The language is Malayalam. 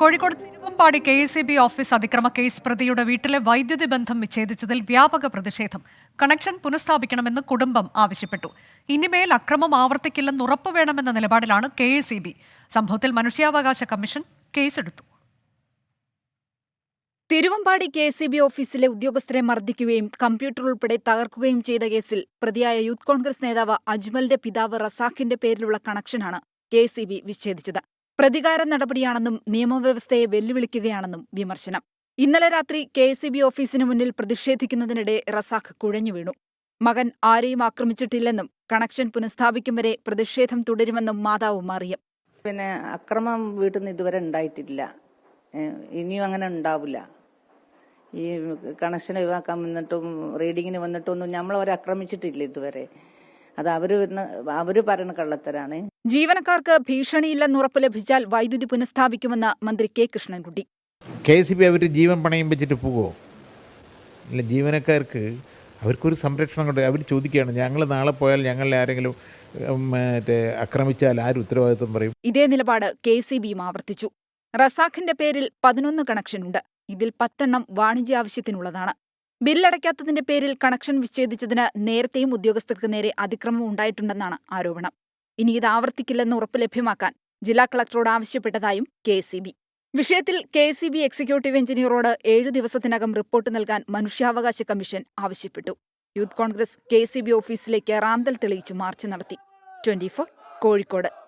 Kozhikode Thiruvambady K S E B office അതിക്രമ case പ്രതിയുടെ വീട്ടിലെ വൈദ്യുതി ബന്ധം വിച്ഛേദിച്ചതിൽ വ്യാപക പ്രതിഷേധം. കണക്ഷൻ പുനഃസ്ഥാപിക്കണമെന്ന് കുടുംബം ആവശ്യപ്പെട്ടു. ഇനിമേൽ അക്രമം ആവർത്തിക്കില്ലെന്ന് ഉറപ്പുവേണമെന്ന നിലപാടിലാണ് കെ എസ് ഇ ബി. സംഭവത്തിൽ മനുഷ്യാവകാശ കമ്മീഷൻ കേസെടുത്തു. തിരുവമ്പാടി കെ എസ് ബി ഓഫീസിലെ ഉദ്യോഗസ്ഥരെ മർദ്ദിക്കുകയും കമ്പ്യൂട്ടർ ഉൾപ്പെടെ തകർക്കുകയും ചെയ്ത കേസിൽ പ്രതിയായ യൂത്ത് കോൺഗ്രസ് നേതാവ് അജ്മലിന്റെ പിതാവ് റസാഖിന്റെ പേരിലുള്ള കണക്ഷനാണ് കെ എസ് ഇ ബി വിച്ഛേദിച്ചത്. പ്രതികാര നടപടിയാണെന്നും നിയമവ്യവസ്ഥയെ വെല്ലുവിളിക്കുകയാണെന്നും വിമർശനം. ഇന്നലെ രാത്രി കെ എസ് ബി ഓഫീസിനു മുന്നിൽ പ്രതിഷേധിക്കുന്നതിനിടെ റസാഖ് കുഴഞ്ഞു വീണു. മകൻ ആരെയും ആക്രമിച്ചിട്ടില്ലെന്നും കണക്ഷൻ പുനഃസ്ഥാപിക്കും വരെ പ്രതിഷേധം തുടരുമെന്നും മാതാവ് മാറിയം. പിന്നെ അക്രമം വീട്ടിൽ നിന്ന് ഇതുവരെ ഉണ്ടായിട്ടില്ല. ഇനിയും അങ്ങനെ ഉണ്ടാവില്ല. ഈ കണക്ഷൻ ഒഴിവാക്കാൻ വന്നിട്ടും റീഡിങ്ങിന് വന്നിട്ടൊന്നും നമ്മളവരെ ആക്രമിച്ചിട്ടില്ല ഇതുവരെ. അത് അവർ അവർ പറയുന്ന കള്ളത്തരാണ്. ജീവനക്കാർക്ക് ഭീഷണിയില്ലെന്ന് ഉറപ്പ് ലഭിച്ചാൽ വൈദ്യുതി പുനഃസ്ഥാപിക്കുമെന്ന് മന്ത്രി K Krishnankutty. K C B അവർ ജീവൻ പണയം വെച്ചിട്ട് പോകുമോ ഇല്ല ജീവനക്കാർക്ക് അവർക്കൊരു സംരക്ഷണം കൊണ്ട് അവർ ചോദിക്കുകയാണ് ഞങ്ങൾ നാളെ പോയാൽ ഞങ്ങളെ ആരെങ്കിലും മറ്റേ ആക്രമിച്ചാൽ ആര് ഉത്തരവാദിത്വം പറയും? ഇതേ നിലപാട് കെ സി ബിയും ആവർത്തിച്ചു. റസാഖിന്റെ പേരിൽ പതിനൊന്ന് കണക്ഷനുണ്ട് ഇതിൽ പത്തെണ്ണം വാണിജ്യ ആവശ്യത്തിനുള്ളതാണ്. ബില്ലടയ്ക്കാത്തതിന്റെ പേരിൽ കണക്ഷൻ വിച്ഛേദിച്ചതിന് നേരത്തെയും ഉദ്യോഗസ്ഥർക്ക് നേരെ അതിക്രമം ഉണ്ടായിട്ടുണ്ടെന്നാണ് ആരോപണം. ഇനി ഇത് ആവർത്തിക്കില്ലെന്ന് ഉറപ്പ് ലഭ്യമാക്കാൻ ജില്ലാ കളക്ടറോട് ആവശ്യപ്പെട്ടതായും കെ വിഷയത്തിൽ കെ സി ബി എക്സിക്യൂട്ടീവ് എഞ്ചിനീയറോട് ഏഴു ദിവസത്തിനകം റിപ്പോർട്ട് നൽകാൻ മനുഷ്യാവകാശ കമ്മീഷൻ ആവശ്യപ്പെട്ടു. Youth Congress K C B ഓഫീസിലേക്ക് റാന്തൽ തെളിയിച്ച് മാർച്ച് നടത്തി. ട്വന്റി കോഴിക്കോട്.